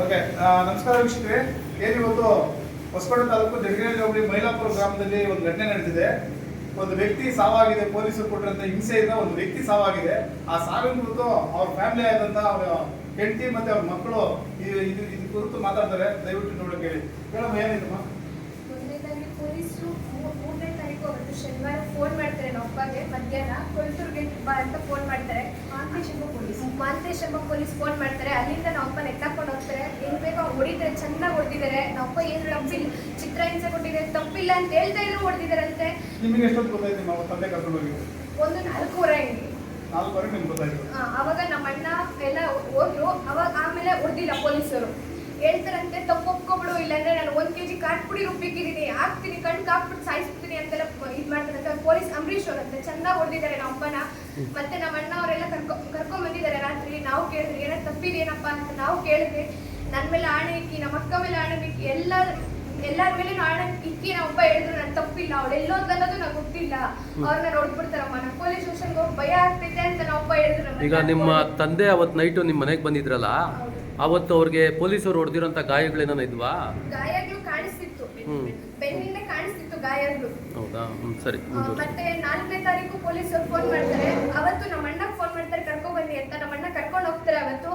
Okay ನಮಸ್ಕಾರ ವೀಕ್ಷಕರೇ. ಏನಿವತ್ತು ಹೊಸಕೋಟೆ ತಾಲೂಕು ಜಡಗಿರಿ ಹೋಗಿ ಮೈಲಾಪುರ ಗ್ರಾಮದಲ್ಲಿ ಒಂದು ಘಟನೆ ನಡೆದಿದೆ. ಒಂದು ವ್ಯಕ್ತಿ ಸಾವಾಗಿದೆ, ಪೊಲೀಸರು ಕೊಟ್ಟಿರಂತ ಹಿಂಸೆಯಿಂದ ಒಂದು ವ್ಯಕ್ತಿ ಸಾವಾಗಿದೆ. ಆ ಸಾವಿನ ಕುರಿತು ಅವ್ರ ಫ್ಯಾಮಿಲಿ ಆದಂತ ಅವರ ಹೆಂಡತಿ ಮತ್ತೆ ಅವ್ರ ಮಕ್ಕಳು ಇದು ಕುರಿತು ಮಾತಾಡ್ತಾರೆ. ದಯವಿಟ್ಟು ನೋಡಕ್ಕೆ ಹೇಳಿ. ಮೇಡಮ್ ಏನಿದಮ್ಮ ಮೊದಲನೇದಾಗಿ ಪೊಲೀಸರು ಮೂ- ಮೂರನೇ ತಾರೀಕು ಅವತ್ತು ಶನಿವಾರ ಫೋನ್ ಮಾಡ್ತಾರೆ ನಮ್ಮ ಅಪ್ಪಗೆ ಮಧ್ಯಾಹ್ನ ಕೊಲ್ತೂರ್ಗೆ ಬಾ ಅಂತ ಫೋನ್ ಮಾಡ್ತಾರೆ. ಮಾಂತೇಶ್ ಎಂಬ ಪೊಲೀಸ್ ಮಾಂತೇಶ್ ಎಂಬ ಪೊಲೀಸ್ ಫೋನ್ ಮಾಡ್ತಾರೆ. ಅಲ್ಲಿಂದ ನಮ್ಮ ಅಪ್ಪನ ಎತ್ತಾಕೊಂಡು ಹೋಗ್ತಾರೆ. ಏನ್ ಬೇಕೋ ಹೊಡಿತಾರೆ ಚೆನ್ನಾಗಿ ಹೊಡೆದಿದ್ದಾರೆ ನಮ್ಮ ಅಪ್ಪ ಏನು ತಪ್ಪಿಲ್ಲ. ಚಿತ್ರ ಹಿಂಸೆ ಕೊಟ್ಟಿದ್ದಾರೆ ತಪ್ಪಿಲ್ಲ ಅಂತ ಹೇಳ್ತಾ ಇದ್ರು ಹೊಡೆದಿದ್ದಾರಂತೆ ನಿಮಗೆ ಎಷ್ಟೊತ್ತು ಗೊತ್ತಾಯ್ತು ಅವ್ರ ತಂದೆ ಕರ್ಕೊಂಡು ಹೋಗಿ. ಒಂದು ನಾಲ್ಕೂವರೆ ಹಿಂಗೆ ಅವಾಗ ನಮ್ಮ ಅಣ್ಣ ಎಲ್ಲ ಹೋದ್ರು. ಅವಾಗ ಆಮೇಲೆ ಹೊಡೆದಿಲ್ಲ ಪೊಲೀಸರು. ಹೇಳ್ತಾರಂತೆ ತಪ್ಪು ಇಲ್ಲಾಂದ್ರೆ ನಾನು ಒಂದ್ ಕೆಜಿ ಕಾಟ್ ಪುಡಿ ರುಬ್ಬಿಕ್ಕಿದೀನಿ ಹಾಕ್ತೀನಿ ಕಣ್ ಹಾಕ್ಬಿಟ್ಟು ಸಾಯಿಸ್ಬಿಡ್ತೀನಿ ಅಂತೆಲ್ಲ ಇದ್ ಮಾಡ್ತಾರೆ. ಪೊಲೀಸ್ ಅಂಬರೀಶ್ ಅವರಂತೆ ಚೆನ್ನಾಗಿ ಹೊಡೆದಿದ್ದಾರೆ ನಮ್ಮ ಅಪ್ಪನ. ಮತ್ತೆ ನಮ್ಮ ಅಣ್ಣ ಅವರೆಲ್ಲ ಕರ್ಕೊ ಕರ್ಕೊಂಡ್ ಬಂದಿದ್ದಾರೆ ರಾತ್ರಿ. ನಾವು ಕೇಳಿದ್ರಿ ಏನೋ ತಪ್ಪಿದೇನಪ್ಪ ಅಂತ ನಾವು ಕೇಳಿದ್ವಿ. ನನ್ನ ಮೇಲೆ ಆಣೆ ಇಕ್ಕಿ ನಮ್ಮ ಅಕ್ಕ ಮೇಲೆ ಆಣೆ ಇಕ್ಕಿ ಎಲ್ಲ ಎಲ್ಲಾರ ಮೇಲೆ ಆಣೆ ಇಕ್ಕಿ ನಮ್ಮ ಅಪ್ಪ ಹೇಳಿದ್ರು ನಾನು ತಪ್ಪಿಲ್ಲ. ಅವಳು ಎಲ್ಲೋ ಅನ್ನೋದು ನಂಗೆ ಗೊತ್ತಿಲ್ಲ. ಅವ್ರನ್ನ ನೋಡ್ಬಿಡ್ತಾರಮ್ಮ. ನಮ್ಮ ಪೊಲೀಸ್ ಸ್ಟೇಷನ್ಗೆ ಹೋಗಿ ಭಯ ಆಗ್ತೈತೆ ಅಂತ ನಮ್ಮ ಅಪ್ಪ ಹೇಳಿದ್ರು. ಈಗ ನಿಮ್ಮ ತಂದೆ ಅವತ್ತು ನೈಟು ನಿಮ್ಮ ಮನೆಗೆ ಬಂದಿದ್ರಲ್ಲ. ಅವತ್ತು ಅವ್ರಿಗೆ ಪೊಲೀಸರು ಹೊಡೆದಿರೋಂಥ ಗಾಯಗಳೇನೋ ಇದ್ವಾ? ಗಾಯಗಳು ಕಾಣಿಸ್ತಿತ್ತು. ಹ್ಮ್. ಬೆನ್ನಿಂದ ಕಾಣಿಸ್ತಿತ್ತು ಗಾಯಗಳು ಹೌದಾ? ಸರಿ. ಆ, ಮುಂದುವರಿ. ಮತ್ತೆ ನಾಲ್ಕನೇ ತಾರೀಕು ಪೊಲೀಸರು ಫೋನ್ ಮಾಡ್ತಾರೆ. ಅವತ್ತು ನಮ್ಮ ಅಣ್ಣ ಫೋನ್ ಮಾಡ್ತಾರೆ ಕರ್ಕೊಂಡ್ ಬನ್ನಿ ಅಂತ. ನಮ್ಮ ಅಣ್ಣ ಕರ್ಕೊಂಡು ಹೋಗ್ತಾರೆ ಅವತ್ತು.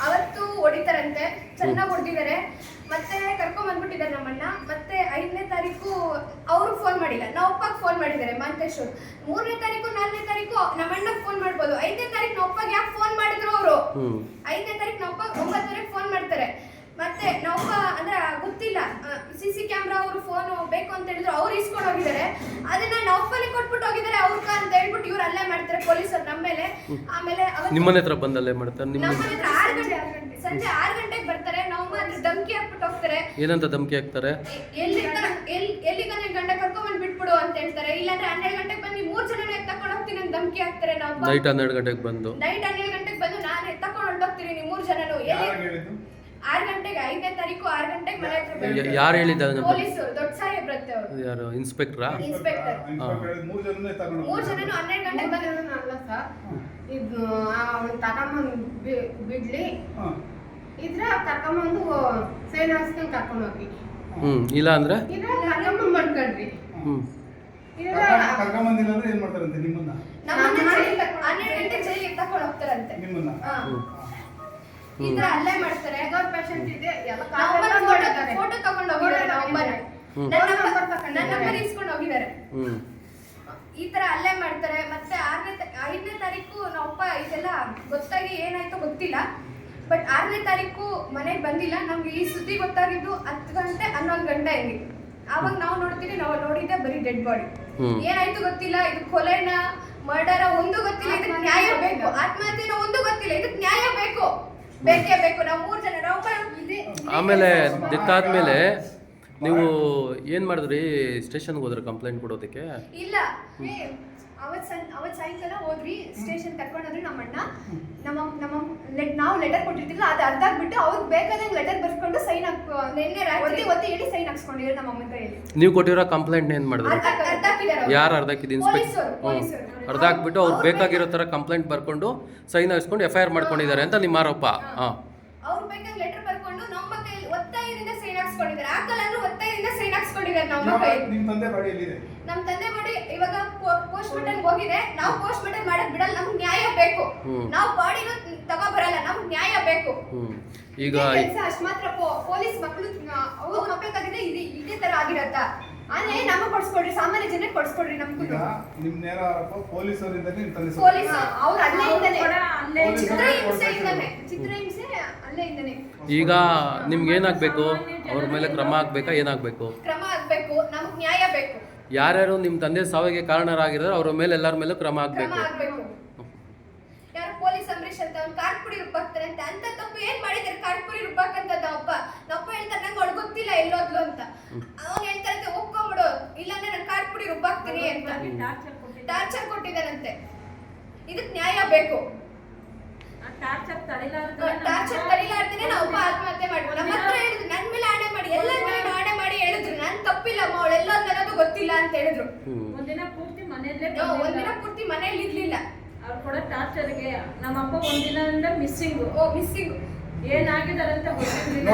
ಅವತ್ತು ಹೊಡಿತಾರಂತೆ. ಚೆನ್ನಾಗಿ ಹೊಡೆದಿದ್ದಾರೆ ಮತ್ತೆ ಕರ್ಕೊಂಡ್ ಬಂದ್ಬಿಟ್ಟಿದ್ದಾರೆ ನಮ್ಮಣ್ಣ ಮತ್ತೆ ಐದನೇ ತಾರೀಕು ಅವರು ಫೋನ್ ಮಾಡಿಲ್ಲ. ನಾವು ಅಪ್ಪಗೆ ಫೋನ್ ಮಾಡಿದ್ದಾರೆ ಮಂತೇಶ್ ಅವರು ಮೂರನೇ ತಾರೀಕು ನಾಲ್ಕನೇ ತಾರೀಕು ನಮ್ಮ ಅಣ್ಣಗೆ ಫೋನ್ ಮಾಡ್ಬೋದು. ಐದನೇ ತಾರೀಕು ನಾವು ಅಪ್ಪಗೆ ಯಾಕೆ ಫೋನ್ ಮಾಡಿದ್ರು ಅವರು? ಐದನೇ ತಾರೀಕು ನಾವು ಅಪ್ಪ ಒಂಬತ್ತುವರೆಗೆ ಫೋನ್ ಮಾಡ್ತಾರೆ. ಮತ್ತೆ ನಾವಪ್ಪ ಅಂದ್ರೆ ಗೊತ್ತಿಲ್ಲ. ಸಿ ಸಿ ಕ್ಯಾಮ್ರಾ ಅವರು ಫೋನ್ ಬೇಕು ಅಂತ ಹೇಳಿದ್ರು ಅವ್ರು ಇಸ್ಕೊಂಡು ಹೋಗಿದ್ದಾರೆ. ಅದನ್ನ ನಾವಪ್ಪನೇ ಕೊಟ್ಬಿಟ್ಟು ಹೋಗಿದ್ದಾರೆ ಅವ್ರಕ ಅಂತ ಹೇಳ್ಬಿಟ್ಟು ಇವ್ರು ಅಲ್ಲೇ ಮಾಡ್ತಾರೆ ಪೊಲೀಸರು ನಮ್ಮ ಮೇಲೆ. ಆಮೇಲೆ ನಿಮ್ಮನೆ ಹತ್ರ ಮಾಡ್ತಾರೆ ನಿಮ್ಮ ನಮ್ಮ ಹತ್ರ ಆರು ಗಂಟೆ ಸಂಜೆ ಆರು ಗಂಟೆಗೆ ಬರ್ತಾರೆ ನಾವು ಅಂದ್ರೆ ಧಮ್ಕಿ ಹಾಕ್ಬಿಟ್ಟು ಹೋಗ್ತಾರೆ. ಏನಂತ ಧಮಕಿ ಹಾಕ್ತಾರೆ? ಎಲ್ಲಿ ಎಲ್ಲಿ ಎಲ್ಲಿಗಾನೆ ಗಂಡ ಕರ್ಕೊಂಡ್ಬಂದು ಬಿಟ್ಬಿಡು ಅಂತ ಹೇಳ್ತಾರೆ. ಇಲ್ಲಾಂದ್ರೆ ಹನ್ನೆರಡು ಗಂಟೆಗೆ ಬಂದು ಮೂರು ಜನ ತಕೊಂಡು ಹೋಗ್ತೀನಿ ಅಂತ ಧಮಕಿ ಹಾಕ್ತಾರೆ ನಾವು ನೈಟ್ ಹನ್ನೆರಡು ಗಂಟೆಗೆ ಬಂದು. ನೈಟ್ ಹನ್ನೆರಡು ಗಂಟೆಗೆ ಬಂದು ನಾನು ಎತ್ತಕೊಂಡು ಹೊರಟೋಗ್ತೀನಿ ನೀವು ಮೂರು ಜನನು. ಆರು ಗಂಟೆಗೆ ಐದನೇ ತಾರೀಕು ಆರು ಗಂಟೆಗೆ ಮನೆ ಹತ್ರ ಯಾರು ಹೇಳಿದ್ದಾರೆ ಪೊಲೀಸರು ದೊಡ್ಡ ಸಾಹೇಬ್ರತ್ತೆ ಅವರು. ಯಾರು ಇನ್ಸ್ಪೆಕ್ಟ್ರಾ? ಇನ್ಸ್ಪೆಕ್ಟರ್. ಮೂರು ಜನನೇ ತಕೊಂಡು ಮೂರ್ ಜನನು ಹನ್ನೆರಡು ಗಂಟೆಗೆ ಬಂದ್ರು ಅಲ್ಲ ಸರ್. ಇದು ಅವನು ತಗೊಂಬಂದು ಬಿಡ್ಲಿ. ಇದ್ರ ಕರ್ಕೊಂಬಂದು ಸೇನಾ ಹಾಸ್ಕೊಂಡ್ ಕರ್ಕೊಂಡು ಹೋಗಿ. ಹ್ಞೂ ಇಲ್ಲ ಅಂದರೆ? ಹ್ಞೂ ಕರ್ಕೊಂಬಂದಿಲ್ಲ ಅಂದ್ರೆ ಏನ್ ಮಾಡ್ತಾರಂತೆ ನಿಮ್ಮನ್ನ? ನಮ್ಮನ್ನ ಅಲ್ಲೇ ಮಾಡ್ತಾರೆ. ಗೌರ್ ಪೇಷಂಟ್ ಇದೆ. ಎಲ್ಲ ಫೋಟೋ ತಗೊಂಡು ಹೋಗಿದ್ದಾರೆ ನಮ್ಮನ್ನ ಹ್ಮ್. ನನ್ನ ನಂಬರ್ ನನ್ನ ನಂಬರ್ ಹೋಗಿದ್ದಾರೆ. ಇಸ್ಕೊಂಡು ಹೋಗಿದ್ದಾರೆ. ಈ ತರ ಅಲ್ಲೇ ಮಾಡ್ತಾರೆ. ಮತ್ತೆ ಆರನೇ ಐದನೇ ತಾರೀಕು ನಮ್ಮಪ್ಪ ಇದೆಲ್ಲ ಗೊತ್ತಾಗಿ ಏನಾಯ್ತೋ ಗೊತ್ತಿಲ್ಲ. ಬಟ್ ಆರನೇ ತಾರೀಕು ಮನೆಗೆ ಬಂದಿಲ್ಲ ನಮ್ಗೆ ಈ ಸುದ್ದಿ ಗೊತ್ತಾಗಿದ್ದು ಹತ್ತು ಗಂಟೆ ಹನ್ನೊಂದು ಗಂಟೆ ಇಲ್ಲಿ ಆವಾಗ ನಾವು ನೋಡ್ತೀವಿ ನಾವು ನೋಡಿದ್ದೆ ಬರೀ ಡೆಡ್ ಬಾಡಿ. ಏನಾಯ್ತು ಗೊತ್ತಿಲ್ಲ ಇದು ಕೊಲೆನ ಮರ್ಡರ ಒಂದು ಗೊತ್ತಿಲ್ಲ ಇದಕ್ಕೆ ನ್ಯಾಯ ಬೇಕು. ಆತ್ಮಹತ್ಯೆನ ಒಂದು ಗೊತ್ತಿಲ್ಲ ಇದಕ್ಕೆ ನ್ಯಾಯ ಬೇಕು. ಬೇಕೇ ಬೇಕು. ನಾವು ಮೂರು ಜನ ನಾವು ಆಮೇಲೆ ಡೆತ್ ನೀವು ಏನ್ ಮಾಡಿದ್ರಿ? ಸ್ಟೇಷನ್ಗೆ ಹೋದ್ರೆ ಕಂಪ್ಲೇಂಟ್ ಕೊಡೋದಕ್ಕೆ? ಇಲ್ಲ. ಅವತ್ ಸಂ ಅವತ್ ಸಾಯಂಕಾಲ ಹೋದ್ರಿ ಸ್ಟೇಷನ್ ಕರ್ಕೊಂಡೋದ್ರಿ ನಮ್ಮ ಅಣ್ಣ ನಮ್ಮ ನಮ್ಮ ಲೆ- ನಾವು ಲೆಟರ್ ಕೊಟ್ಟಿರ್ತಿಲ್ಲ ಅದು ಅರ್ಧ ಆಗ್ಬಿಟ್ಟು ಅವ್ರಿಗೆ ಬೇಕಾದಂಗೆ ಲೆಟರ್ ಬರ್ಸ್ಕೊಂಡು ಸೈನ್ ಹಾಕ್ ನಿನ್ನೆ ರಾತ್ರಿ ಒತ್ತಿ ಹೇಳಿ ಸೈನ್ ಹಾಕ್ಸ್ಕೊಂಡಿದ್ರು ನಮ್ಮ ಅಮ್ಮನ ಕೈಯಲ್ಲಿ ನೀವು ಕೊಟ್ಟಿರೋ ಕಂಪ್ಲೇಂಟ್ ಏನು ಮಾಡಿದ್ರು ಅರ್ಧ ಹಾಕಿದ್ದಾರೆ ಯಾರು ಹಾಕಿದ್ದು ಇನ್ಸ್ಪೆಕ್ಟರ್ ಪೊಲೀಸರು, ಹ್ಞೂ ಪೊಲೀಸರು. ಅರ್ಧ ಹಾಕ್ಬಿಟ್ಟು ಅವ್ರು ಬೇಕಾಗಿರೋ ಥರ ಕಂಪ್ಲೇಂಟ್ ಬರ್ಕೊಂಡು ಸೈನ್ ಹಾಕ್ಸ್ಕೊಂಡು ಎಫ್ ಐ ಆರ್ ಮಾಡ್ಕೊಂಡಿದ್ದಾರೆ ಅಂತ ನಿಮ್ಮ ಆರೋಪ. ಹಾಂ. ಅವ್ರು ಬೇಕಾದ್ರೆ ಲೆಟರ್ ಬರ್ಕೊಂಡು ನಮ್ಮ ಕೈಯಲ್ಲಿ ಒತ್ತಾಯದಿಂದ ಸೈನ್ ಹಾಕ್ಸ್ಕೊಂಡಿದ್ದಾರೆ. ಹಾಕಲ್ಲ ಅಂದ್ರೆ ಒತ್ತಾಯದಿಂದ ಸೈನ್ ಹಾಕ್ಸ್ಕೊಂಡಿದ್ದಾರೆ ನಮ್ಮ ಇವಾಗ ಕೈಯಲ್ಲಿ ತಂದೆ ಬಾಡಿ ಎಲ್ಲಿದೆ? ನಮ್ಮ ತಂದೆ ಮಾಡಿ ಇವಾಗ ಪೋಸ್ಟ್ ಮಾರ್ಟಮ್ ಹೋಗಿದೆ. ನಾವು ಪೋಸ್ಟ್ ಮಾರ್ಟಮ್ ಮಾಡಕ್ ಬಿಡಲ್ಲ ನಮ್ಗೆ ನ್ಯಾಯ ಬೇಕು. ಹ್ಮ್. ನಾವು ಬಾಡಿನ ತಗೋ ಬರಲ್ಲ ನಮ್ಗೆ ನ್ಯಾಯ ಬೇಕು. ಈಗ ಕೆಲಸ ಅಷ್ಟು ಮಾತ್ರ ಪೊಲೀಸ್ ಮಕ್ಕಳು ಅವ್ರು ಮಕ್ಕಳಿಗಾಗಿದೆ ಇದೆ ಇದೇ ತರ ಆಗಿರತ್ತ? ಆದ್ರೆ ನಮಗೆ ಕೊಡ್ಸ್ಕೊಡ್ರಿ ಸಾಮಾನ್ಯ ಜನಕ್ಕೆ ಕೊಡ್ಸ್ಕೊಡ್ರಿ ನಮ್ಗೂ ಈಗ ನಿಮ್ ನೇರ ಆರೋಪ ಪೊಲೀಸರಿಂದಲೇ ನಿಮ್ ತಂದೆ ಪೊಲೀಸ್ ಅವ್ರ ಅಲ್ಲೇ ಇಂದನೆ ಅಲ್ಲೇ ಪೊಲೀಸ್ ಚಿತ್ರ ಅವ್ರೇ ಹಿಂಸೆ ಕೊಡ್ತಾ ಇಂದನೆ ಇದ್ದಾರೆ. ಚಿತ್ರ ಹಿಂಸೆ ಅಲ್ಲೇ ಇಂದನೇ ಈಗ ನಿಮ್ಗೆ ಏನಾಗ್ಬೇಕು? ಅವ್ರ ಮೇಲೆ ಕ್ರಮ ಆಗ್ಬೇಕಾ ಏನಾಗ್ಬೇಕು? ಕ್ರಮ ಆಗ್ಬೇಕು ನಮ್ಗೆ ನ್ಯಾಯ ಬೇಕು. ಯಾರ್ಯಾರು ನಿಮ್ಮ ತಂದೆ ಸಾವಿಗೆ ಕಾರಣರಾಗಿರೋ ಅವ್ರ ಮೇಲೆ ಎಲ್ಲರ ಮೇಲೂ ಕ್ರಮ ಆಗಬೇಕು ಆಗ್ಬೇಕು ಯಾರು ಪೊಲೀಸ್ ಅಂಬರೀಶ್ ಅಂತ ಅವ್ನು ಕಾರ್ಪುಡಿ ರುಬ್ಬಾಕ್ತಾರೆ ಅಂತ ಅಂತ ತಪ್ಪು ಏನ್ ಮಾಡಿದಾರೆ ಒಬ್ಬ ನಪ್ಪ ಹೇಳ್ತಾರೆ ನಂಗೆ ಅವ್ಳು ಗೊತ್ತಿಲ್ಲ ಎಲ್ಲೋದ್ಲು ಅಂತ. ಅವ್ನು ಹೇಳ್ತಾರೆ ಒಪ್ಕೊಂಬಿಡು. ಇಲ್ಲಾಂದ್ರೆ ನಾನು ಕಾರ್ಪುಡಿ ರುಬ್ಬಾಕ್ತೀನಿ ಅಂತ. ಟಾರ್ಚರ್ ಕೊಟ್ಟಿದ್ದಾನಂತೆ. ಇದಕ್ ನ್ಯಾಯ ಬೇಕು. ಟಾರ್ಚರ್ ತಡಿಲಾರ್ದೆ ನಾ ತಡಿಲಾರ್ದೇನೆ ನಾವು ಒಬ್ಬ ಆತ್ಮಹತ್ಯೆ ಮಾಡ್ಬೋದು ನಮ್ಮ ಹತ್ರ ಹೇಳಿದ್ರು ನನ್ ಮೇಲೆ ಆಣೆ ಮಾಡಿ ಎಲ್ಲರ ಮೇಲೆ ಆಣೆ ಮಾಡಿ ಹೇಳಿದ್ರು. ನನ್ ತಪ್ಪಿಲ್ಲಮ್ಮ ಅವಳು ಎಲ್ಲೋದ್ ಅನ್ನೋದು ಗೊತ್ತಿಲ್ಲ ಅಂತ ಹೇಳಿದ್ರು. ಒಂದಿನ ಪೂರ್ತಿ ಮನೆಯಲ್ಲೇ ಒಂದಿನ ಪೂರ್ತಿ ಮನೇಲಿ ಇರ್ಲಿಲ್ಲ ಅವ್ರು ಕೂಡ ಟಾರ್ಚರ್ಗೆ ನಮ್ಮಪ್ಪ ಒಂದಿನ ಮಿಸ್ಸಿಂಗ್. ಓ ಮಿಸ್ಸಿಂಗ್. ಏನಾಗಿದ್ದಾರೆ ಅಂತ ಗೊತ್ತಿಲ್ಲ